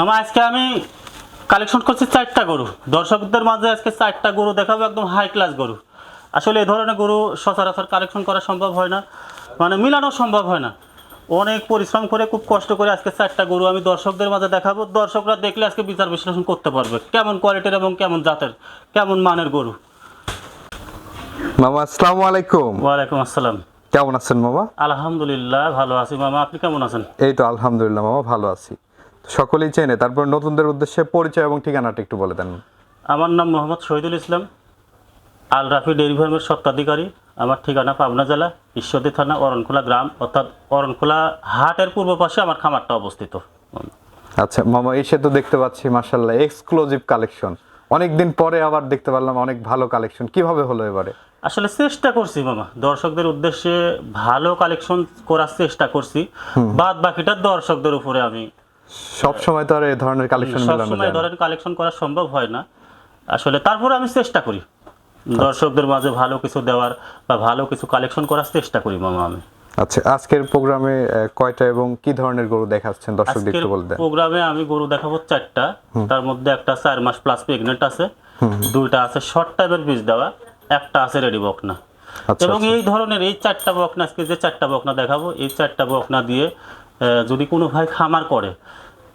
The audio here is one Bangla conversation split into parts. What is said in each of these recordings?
মামা আজকে আমি কালেকশন করছি চারটা গরু। দর্শকদের মাঝে আজকে চারটা গরু দেখাবো একদম হাই ক্লাস গরু। আসলে এ ধরনের গরু সচরাচর কালেকশন করা সম্ভব হয় না। মানে মিলানো সম্ভব হয় না। অনেক পরিশ্রম করে খুব কষ্ট করে আজকে চারটা গরু আমি দর্শকদের মাঝে দেখাবো। দর্শকরা দেখলে আজকে বিচার বিশ্লেষণ করতে পারবে। কেমন কোয়ালিটির এবং কেমন জাতের কেমন মানের গরু। মামা আসসালামু আলাইকুম। ওয়ালাইকুম আসসালাম। কেমন আছেন মামা? আলহামদুলিল্লাহ ভালো আছি মামা। আপনি কেমন আছেন? এই তো আলহামদুলিল্লাহ মামা ভালো আছি। সকলেই চেনে। তারপর নতুনদের উদ্দেশ্যে পরিচয় এবং ঠিকানাটা একটু বলে দেন। আমার নাম মোহাম্মদ শহীদুল ইসলাম আল রাফি ডেয়ারি ফার্মের স্বত্বাধিকারী। আমার ঠিকানা পাবনা জেলা ঈশ্বরদী থানা অরণখোলা গ্রাম অর্থাৎ অরণখোলা হাটের পূর্ব পাশে আমার খামারটা অবস্থিত। আচ্ছা মামা এসে তো দেখতে পাচ্ছি মার্শাল্লাহ এক্সক্লুসিভ কালেকশন অনেকদিন পরে আবার দেখতে পারলাম অনেক ভালো কালেকশন কীভাবে হলো এবারে? আসলে চেষ্টা করছি মামা দর্শকদের উদ্দেশ্যে ভালো কালেকশন করার চেষ্টা করছি। বাদ বাকিটা দর্শকদের উপরে আমি সব সময় তো আর এই ধরনের কালেকশন মেলানো সবসময় যায় না। ধরেন কালেকশন করা সম্ভব হয় না। আসলে তারপরে আমি চেষ্টা করি। দর্শকদের মাঝে ভালো কিছু দেওয়ার বা ভালো কিছু কালেকশন করার চেষ্টা করি মামা আমি। আচ্ছা আজকের প্রোগ্রামে কয়টা এবং কি ধরনের গরু দেখাচ্ছেন? দর্শকদের একটু বলে দেন। প্রোগ্রামে আমি গরু দেখাবো চারটা। তার মধ্যে একটা চার মাস প্লাস প্রেগনেন্ট আছে। দুইটা আছে শর্ট টাইপের বীজ দেওয়া একটা আছে রেডি বকনা। আচ্ছা এবং আচ্ছা। এই ধরনের এই চারটা বকনা আজকে যে চারটা বকনা দেখাবো এই চারটা বকনা দিয়ে যদি কোনো ভাই খামার করে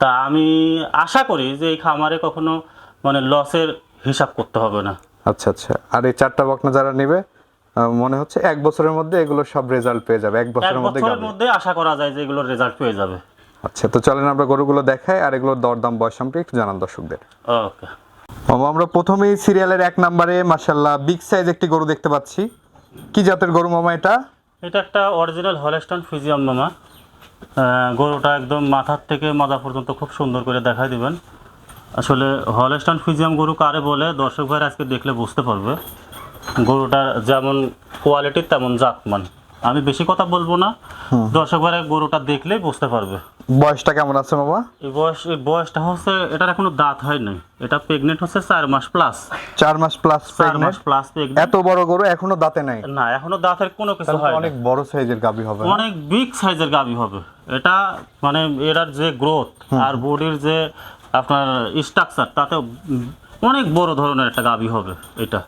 তা আমি আশা করি যে এই খামারে কখনো মানে লসের হিসাব করতে হবে না। আচ্ছা আচ্ছা। আর এই চারটা বকনা যারা নেবে মনে হচ্ছে এক বছরের মধ্যে এগুলো সব রেজাল্ট পেয়ে যাবে। এক বছরের মধ্যে বছরের মধ্যে আশা করা যায় যে এগুলোর রেজাল্ট পেয়ে যাবে। আচ্ছা তো চলেন আমরা গরুগুলো দেখাই আর এগুলোর দরদাম বয়স সম্পর্কে একটু জানান দর্শকদের। ওকে। আমরা প্রথমেই সিরিয়ালের এক নম্বরে মাসাল্লাহ বিগ সাইজ একটি গরু দেখতে পাচ্ছি। কি জাতের গরু মামা এটা? এটা একটা অরিজিনাল হলেস্টন ফিজিয়াম মামা। গরুটা একদম মাথার থেকে মাথা পর্যন্ত খুব সুন্দর করে দেখাই দিবেন। আসলে হলস্টান ফিজিয়াম গরু কারে বলে, দর্শক ভাইরা আজকে দেখলে বুঝতে পারবে। গরুটার যেমন কোয়ালিটি তেমন জাতমান। আমি বেশি কথা বলব না। দর্শক ভাই গরুটা দেখলেই বুঝতে পারবে। বয়সটা কেমন আছে বাবা? এই বয়স এই বয়সটা হচ্ছে এটার এখনও দাঁত হয় নাই। এটা প্রেগনেন্ট হচ্ছে চার মাস প্লাস চার মাস প্লাস চার মাস প্লাস এত বড় গরু এখনও দাঁতে নাই? না এখনও দাঁতের কোনো কিছু হয় অনেক বড় সাইজের গাবি হবে। অনেক বিগ সাইজের গাবি হবে। এটা মানে এটার যে গ্রোথ আর বডির যে আপনার স্ট্রাকচার তাতে অনেক বড় ধরনের একটা গাবি হবে এটা।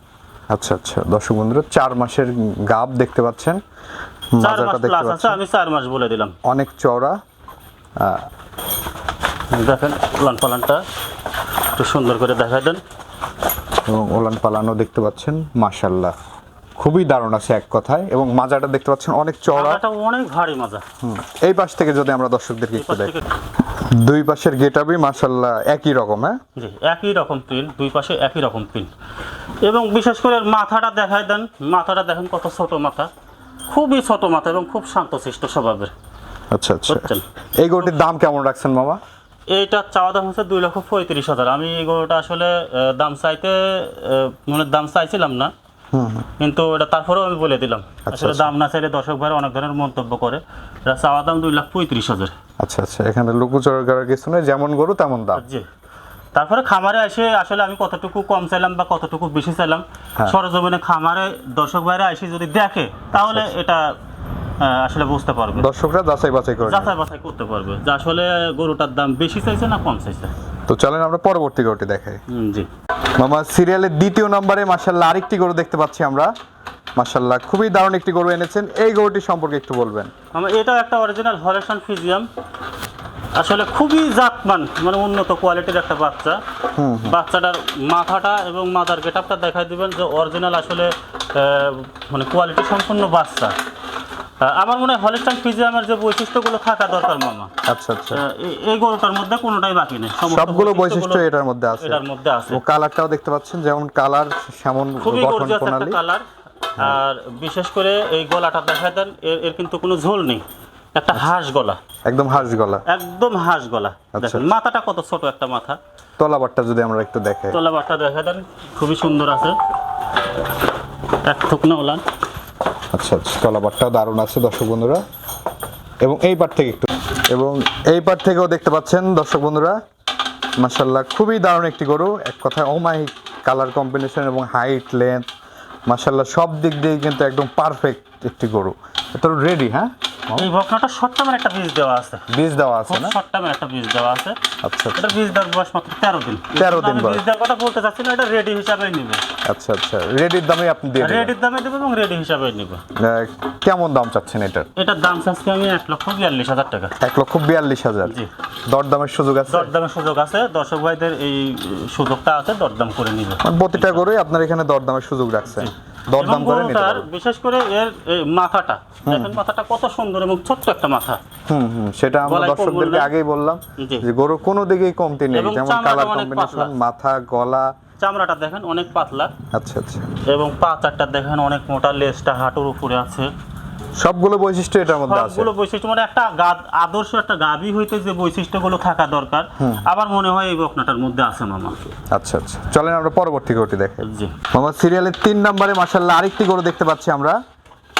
আচ্ছা আচ্ছা। দর্শক বন্ধুরা চার মাসের গাব দেখতে পাচ্ছেন। মাজাটা দেখতে পাচ্ছেন। আমি চার মাস বলে দিলাম। অনেক চওড়া। দেখেন উলান পালানটা একটু সুন্দর করে দেখাই দেন। এবং ওলান পালানো দেখতে পাচ্ছেন মাশাল্লাহ খুবই দারুণ আছে এক কথায় এবং মাজাটা দেখতে পাচ্ছেন অনেক চওড়া। অনেক ভারী মাজা। হুম। এই পাশ থেকে যদি আমরা দর্শকদেরকে একটু দেখি দুই পাশের গেটাবি মাশাল্লাহ একই রকম হ্যাঁ? জি একই রকম প্রিন্ট দুই পাশে একই রকম প্রিন্ট এবং বিশেষ করে মাথাটা দেখাই দেন মাথাটা দেখেন কত ছোট মাথা। খুবই ছোট মাথা এবং খুব শান্তশিষ্ট স্বভাবের। আচ্ছা আচ্ছা। এই গরুটির দাম কেমন রাখছেন মামা? এইটার চাওয়া দাম হচ্ছে দুই লক্ষ পঁয়ত্রিশ হাজার। আমি এই গরুটা আসলে দাম চাইতে মানে দাম চাইছিলাম না। কিন্তু এটা তারপরেও আমি বলে দিলাম। আসলে আচ্ছা। দাম না চাইলে দর্শক ভাই অনেক ধরনের মন্তব্য করে। এটা চাওয়া দাম দুই লাখ পঁয়ত্রিশ হাজার। আচ্ছা আচ্ছা। এখানে লুকুচড় করার কিছু নেই যেমন গরু তেমন দাম। জি। তারপরে খামারে এসে আসলে আমি কতটুকু কম চাইলাম বা কতটুকু বেশি চাইলাম হ্যাঁ। সরজমিনে খামারে দর্শক ভাইরা এসে যদি দেখে তাহলে আচ্ছা, এটা আসলে বুঝতে পারবে। দর্শকরা যাচাই বাছাই করে নেবে। যাচাই বাছাই করতে পারবে যে আসলে গরুটার দাম বেশি চাইছে না কম চাইছে। তো চলেন আমরা পরবর্তী গরুটি দেখাই। জি। মামা সিরিয়ালের দ্বিতীয় নম্বরে মাসাল্লাহ আরেকটি গরু দেখতে পাচ্ছি আমরা। মাসাল্লাহ খুবই দারুণ একটি গরু এনেছেন। এই গরুটি সম্পর্কে একটু বলবেন। আমার এটাও একটা অরিজিনাল হরেশন ফিজিয়াম আসলে খুবই জাতমান মানে উন্নত কোয়ালিটির একটা বাচ্চা। বাচ্চাটার মাথাটা এবং মাথার গেটআপটা দেখাই দিবেন যে অরিজিনাল আসলে মানে কোয়ালিটি সম্পূর্ণ বাচ্চা। আমার মনে হয় হলিস্টান ফিজিয়ামের যে বৈশিষ্ট্যগুলো থাকা দরকার মামা। আচ্ছা আচ্ছা। এই- গরুটার মধ্যে কোনোটাই বাকি নেই। সবগুলো বৈশিষ্ট্য এটার মধ্যে আছে। এটার মধ্যে আছে। ও কালারটাও দেখতে পাচ্ছেন যেমন কালার সেমন খুবই গর্জিয়াস একটা কালার আর বিশেষ করে এই গলাটা দেখা দেন এর কিন্তু কোনো ঝোল নেই। একটা হাঁস গলা। একদম হাঁস গলা। একদম হাঁস গলা। আচ্ছা, দেখেন। মাথাটা কত ছোট একটা মাথা। তলাবারটা যদি আমরা একটু দেখাই। তোলা বাটটা দেখা দেন খুবই সুন্দর আছে। এক থুকনা ওলান। আচ্ছা আচ্ছা তলাবারটাও দারুণ আছে দর্শক বন্ধুরা। এবং এই পার থেকে একটু এবং এই পার থেকেও দেখতে পাচ্ছেন দর্শক বন্ধুরা। মাসাল্লাহ খুবই দারুণ একটি গরু। এক কথায় ওমাই কালার কম্বিনেশন এবং হাইট লেন্থ মাসাল্লাহ সব দিক দিয়ে কিন্তু একদম পারফেক্ট একটি গরু। এটা রেডি হ্যাঁ? এই বকনাটা শর্ট টাইমের একটা বীজ দেওয়া আছে। বীজ দেওয়া আছে না? শর্ট টাইমের একটা বীজ দেওয়া আছে। আচ্ছা আচ্ছা। এটা বীজ দেওয়ার বয়স মাত্র তেরো দিন। 13 দিন বয়স। বীজ দেওয়ার কথা বলতে চাচ্ছি না এটা রেডি হিসাবে নিবে। আচ্ছা আচ্ছা। রেডির দামে আপনি দিয়ে রেডির দামে দেবো এবং রেডি হিসাবে নিবে। কেমন দাম চাচ্ছেন এটার? এটার দাম চাচ্ছি আমি এক লক্ষ বিয়াল্লিশ হাজার টাকা। এক লক্ষ বিয়াল্লিশ হাজার। জি। দরদামের সুযোগ আছে? দরদামের সুযোগ আছে। দর্শক ভাইদের এই সুযোগটা আছে দরদাম করে নিবে। প্রতিটা গরুই আপনার এখানে দরদামের সুযোগ রাখছেন দরদাম করে নিতে পারবেন বিশেষ করে এর মাথাটা। দেখেন মাথাটা কত সুন্দর এবং ছোট্ট একটা মাথা। হুম হুম সেটা আমরা দর্শকদেরকে আগেই বললাম যে গরু কোনো দিকেই কমতি নেই যেমন কালার কম্বিনেশন মাথা গলা। চামড়াটা দেখেন অনেক পাতলা। আচ্ছা আচ্ছা। এবং পা চারটা দেখেন অনেক মোটা লেজটা হাঁটুর উপরে আছে। সবগুলো বৈশিষ্ট্য এটার মধ্যে আছে। সবগুলো বৈশিষ্ট্য মানে একটা আদর্শ একটা গাভী হইতে যে বৈশিষ্ট্যগুলো থাকা দরকার আমার মনে হয় এই বকনাটার মধ্যে আছে মামা। আচ্ছা আচ্ছা। চলেন আমরা পরবর্তী গরুটি দেখে। জি। মামা সিরিয়ালের তিন নম্বরে মাসাল্লাহ আরেকটি গরু দেখতে পাচ্ছি আমরা।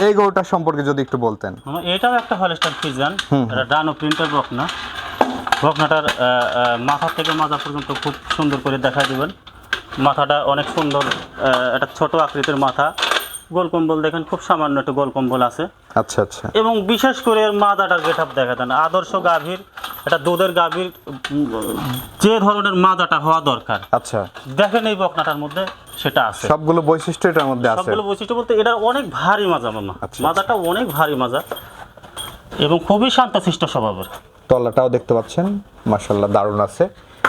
এই গরুটার সম্পর্কে যদি একটু বলতেন। এটাও একটা হলস্টার ফিজান এটা ডানো প্রিন্টার বকনা। বকনাটার মাথা থেকে মাজা পর্যন্ত খুব সুন্দর করে দেখাই দিবেন। মাথাটা অনেক সুন্দর একটা ছোট আকৃতির মাথা। গোল কম্বল দেখেন খুব সামান্য একটা গোল কম্বল আছে। আচ্ছা আচ্ছা। এবং বিশেষ করে এর মাদাটার গেট আপ দেখা দেন আদর্শ গাভীর এটা দুধের গাভীর যে ধরনের মাদাটা হওয়া দরকার। আচ্ছা। দেখেন এই বকনাটার মধ্যে সেটা আছে। সবগুলো বৈশিষ্ট্য এটার মধ্যে আছে। সবগুলো বৈশিষ্ট্য বলতে এটার অনেক ভারী মাজা মামা। আচ্ছা। মাজাটা অনেক ভারী মাজা এবং খুবই শান্তশিষ্ট স্বভাবের। তলাটাও দেখতে পাচ্ছেন মাসাল্লাহ দারুণ আছে।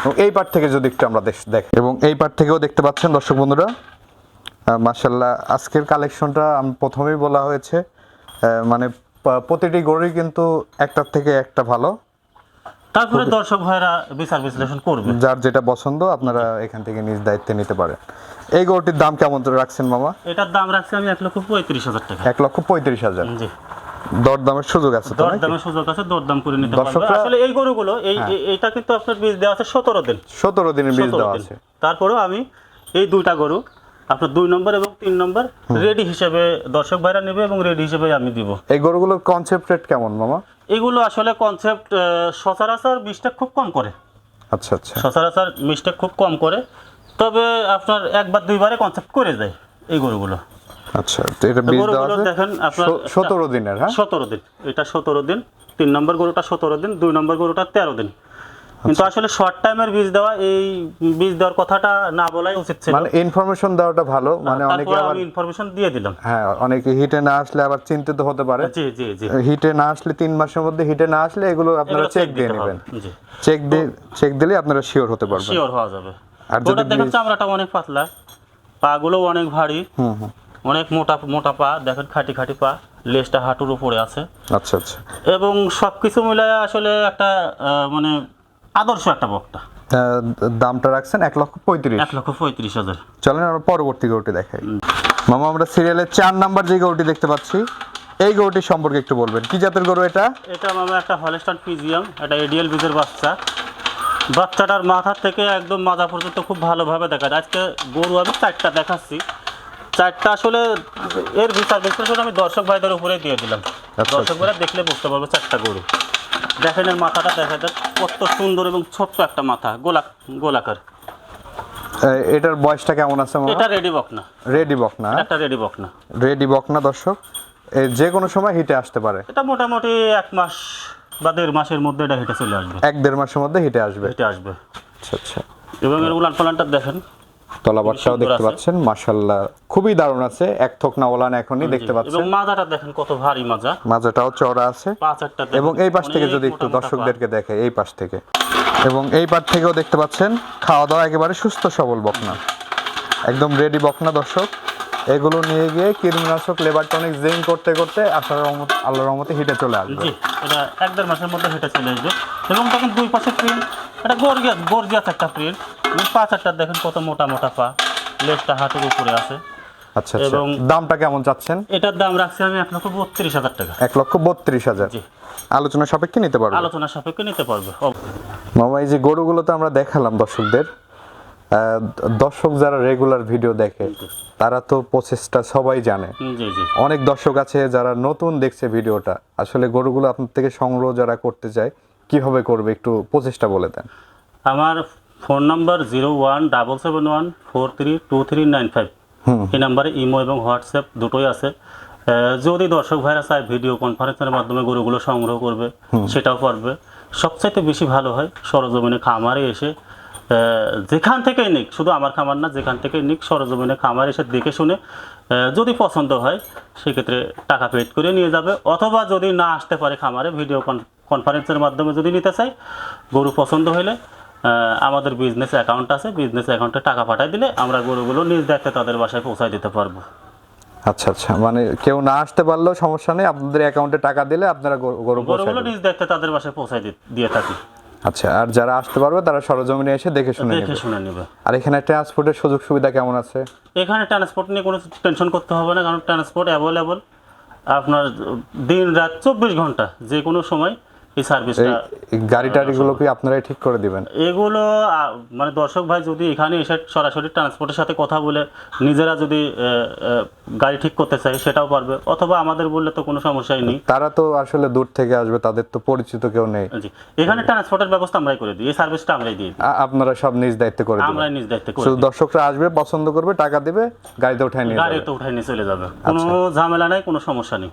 এবং এই পার থেকে যদি একটু আমরা দেখ- দেখি। এবং এই পার থেকেও দেখতে পাচ্ছেন দর্শক বন্ধুরা মাসাল্লাহ আজকের কালেকশনটা আমি প্রথমেই বলা হয়েছে মানে প্রতিটি গরুই কিন্তু একটার থেকে একটা ভালো। তারপরে দর্শক ভাইরা বিচার বিশ্লেষণ করবে। যার যেটা পছন্দ আপনারা এখান থেকে নিজ দায়িত্বে নিতে পারেন। এই গরুটির দাম কেমন রাখছেন মামা? এটার দাম রাখছি আমি এক লক্ষ পঁয়ত্রিশ হাজার টাকা। এক লক্ষ পঁয়ত্রিশ হাজার। জি। দরদামের সুযোগ আছে? দরদামের সুযোগ আছে দরদাম করে নিতে পারবে। হ্যাঁ। আসলে এই গরুগুলো এই এই- এইটা কিন্তু আপনার বীজ দেওয়া আছে সতেরো দিন। সতেরো দিনের বীজ দেওয়া আছে। তারপরেও আমি এই দুইটা গরু আপনার দুই নম্বর এবং তিন নম্বর রেডি হিসেবে দর্শক ভাইরা নেবে এবং রেডি হিসেবে আমি দিব। এই গরুগুলোর কনসেপ্ট রেট কেমন মামা? এগুলো আসলে কনসেপ্ট সচরাচর মিস্টেক খুব কম করে। আচ্ছা আচ্ছা। সচরাচর মিস্টেক খুব কম করে। তবে আপনার একবার দুইবারে কনসেপ্ট করে যায় এই গরুগুলো। আচ্ছা এটা বীজ দেওয়া দেখেন আপনার স- সতেরো দিনের হ্যাঁ? সতেরো দিন। এটা সতেরো দিন তিন নম্বর গরুটা সতেরো দিন দুই নম্বর গরুটা তেরো দিন। কিন্তু। আসলে শর্ট টাইমের বীজ দেওয়া এই বীজ দেওয়ার কথাটা না বলাই উচিত ছিল। মানে ইনফরমেশন দেওয়াটা ভালো মানে অনেকে আবার ইনফরমেশন দিয়ে দিলাম। হ্যাঁ অনেকে হিটে না আসলে আবার চিন্তিত হতে পারে। জি জি জি। হিটে না আসলে তিন মাসের মধ্যে হিটে না আসলে এগুলো আপনারা চেক দিয়ে নেবেন। জি। চেক দিয়ে চেক দিলে আপনারা শিওর হতে পারবেন। শিওর হওয়া যাবে। আর যদি দেখেন চামড়াটা অনেক পাতলা। পাগুলো অনেক ভারী। হুম হুম। অনেক মোটা মোটা পা। দেখেন খাটি খাটি পা। লেজটা হাঁটুর উপরে আছে। আচ্ছা আচ্ছা। এবং সব কিছু মিলায় আসলে একটা মানে আদর্শ একটা বকটা দামটা রাখছেন এক লক্ষ পঁয়ত্রিশ। এক লক্ষ পঁয়ত্রিশ হাজার। চলেন আমরা পরবর্তী গরুটি দেখাই। মামা আমরা সিরিয়ালের চার নাম্বার যে গরুটি দেখতে পাচ্ছি এই গরুটির সম্পর্কে একটু বলবেন। কি জাতের গরু এটা? এটা আমার একটা হলস্টান ফিজিয়াম এটা এডিএল বীজের বাচ্চা। বাচ্চাটার মাথা থেকে একদম মাজা পর্যন্ত খুব ভালোভাবে দেখা যায়। আজকে গরু আমি চারটা দেখাচ্ছি। চারটা আসলে এর বিচার বিশ্লেষণ আমি দর্শক ভাইদের উপরে দিয়ে দিলাম। আচ্ছা। দর্শক ভাইরা দেখলে বুঝতে পারবে চারটা গরু। দেখেন এর মাথাটা দেখা যায় কত সুন্দর এবং ছোট্ট একটা মাথা গোলা গোলাকার। এটার বয়সটা কেমন আছে মামা? এটা রেডি বক না। রেডি বক না? একটা রেডি বক না। রেডি বক না দর্শক? যে কোনো সময় হিটে আসতে পারে। এটা মোটামুটি এক মাস বা দেড় মাসের মধ্যে এটা হেঁটে চলে আসবে। এক দেড় মাসের মধ্যে হিটে আসবে। হিটে আসবে। আচ্ছা আচ্ছা। এবং এর উলান পালানটা দেখেন। তলাবারটাও বর্ষাও দেখতে পাচ্ছেন মাশাল্লাহ খুবই দারুণ আছে এক থোক না ওলান এখনই দেখতে পাচ্ছেন। মাজাটা দেখেন কত ভারী মাজা। মাজাটাও চওড়া আছে। এবং এই পাশ থেকে যদি একটু দর্শকদেরকে দেখে এই পাশ থেকে। এবং এই পার থেকেও দেখতে পাচ্ছেন খাওয়া দাওয়া একেবারে সুস্থ সবল বকনা। একদম রেডি বকনা দর্শক। এগুলো নিয়ে গিয়ে কীটনাশক লেবার টনিক জিং করতে করতে আসার রহমত আল্লাহর রহমতে হিটে চলে আসবে। জি এটা এক দেড় মাসের মধ্যে হেঁটে চলে আসবে। এবং তখন দুই পাশে প্রিন্ট এটা গর্জিয়াস গর্জিয়াস একটা প্রিন্ট। পাঁচ একটা দেখেন কত মোটা মোটা পা লেজটা হাতের উপরে আছে। আচ্ছা আচ্ছা। এবং- দামটা কেমন চাচ্ছেন? এটার দাম রাখছি আমি এক লক্ষ বত্রিশ হাজার টাকা। এক লক্ষ বত্রিশ হাজার। জি। আলোচনা সাপেক্ষে নিতে পারব? আলোচনা সাপেক্ষে নিতে পারবে। মামা এই যে গরুগুলো তো আমরা দেখালাম দর্শকদের দর্শক যারা রেগুলার ভিডিও দেখে তারা তো প্রসেসটা সবাই জানে। জি জি। অনেক দর্শক আছে যারা নতুন দেখছে ভিডিওটা আসলে গরুগুলো আপনার থেকে সংগ্রহ যারা করতে চায় কীভাবে করবে একটু প্রচেষ্টা বলে দেন। আমার phone number zero one double seven one four three two three nine five এই নাম্বারে ইমো এবং হোয়াটসঅ্যাপ দুটোই আছে। যদি দর্শক ভাইরা চায় ভিডিও কনফারেন্সের মাধ্যমে গরুগুলো সংগ্রহ করবে সেটাও পারবে সবচাইতে বেশি ভালো হয় সরজমিনে খামারে এসে যেখান থেকেই নিক শুধু আমার খামার না যেখান থেকেই নিক সরজমিনে খামারে এসে দেখে শুনে যদি পছন্দ হয় সেক্ষেত্রে টাকা পেড করে নিয়ে যাবে। অথবা যদি না আসতে পারে খামারে ভিডিও কনফারেন্সের মাধ্যমে যদি নিতে চাই গরু পছন্দ হলে আমাদের বিজনেস অ্যাকাউন্ট আছে। বিজনেস অ্যাকাউন্টে টাকা পাঠিয়ে দিলে আমরা গরুগুলো নিজ দেখতে তাদের বাসায় পৌঁছায় দিতে পারব। আচ্ছা আচ্ছা। মানে কেউ না আসতে পারলেও সমস্যা নেই। আপনাদের অ্যাকাউন্টে টাকা দিলে আপনারা গরু- গরু গরুগুলো নিজ দেখতে তাদের বাসায় পৌঁছায় দি- দিয়ে থাকি। আচ্ছা আর যারা আসতে পারবে তারা সরজমিনে এসে দেখে শুনে দেখে নেবে। শুনে নেবে। আর এখানে ট্রান্সপোর্টের সুযোগ সুবিধা কেমন আছে? এখানে ট্রান্সপোর্ট নিয়ে কোনো টেনশন করতে হবে না কারণ ট্রান্সপোর্ট অ্যাভেলেবল আপনার দিন রাত চব্বিশ ঘণ্টা যে কোনো সময় এই সার্ভিসটা কি আপনারাই ঠিক করে দিবেন? এগুলো মানে দর্শক ভাই যদি এখানে এসে সরাসরি ট্রান্সপোর্টের সাথে কথা বলে নিজেরা যদি গাড়ি ঠিক করতে চায় সেটাও পারবে। অথবা আমাদের বললে তো কোনো সমস্যাই নেই। তারা তো আসলে দূর থেকে আসবে তাদের তো পরিচিত কেউ নেই। জি এখানে ট্রান্সপোর্টের ব্যবস্থা আমরাই করে দিই এই সার্ভিসটা আমরাই দিই। আপনারা সব নিজ দায়িত্বে করে দিবেন। আমরাই নিজ দায়িত্বে করে শুধু দর্শকরা আসবে পছন্দ করবে টাকা দিবে গাড়িতে উঠায় নিয়ে গাড়িতে উঠাই নিয়ে চলে যাবে। কোনো ঝামেলা নাই কোনো সমস্যা নেই।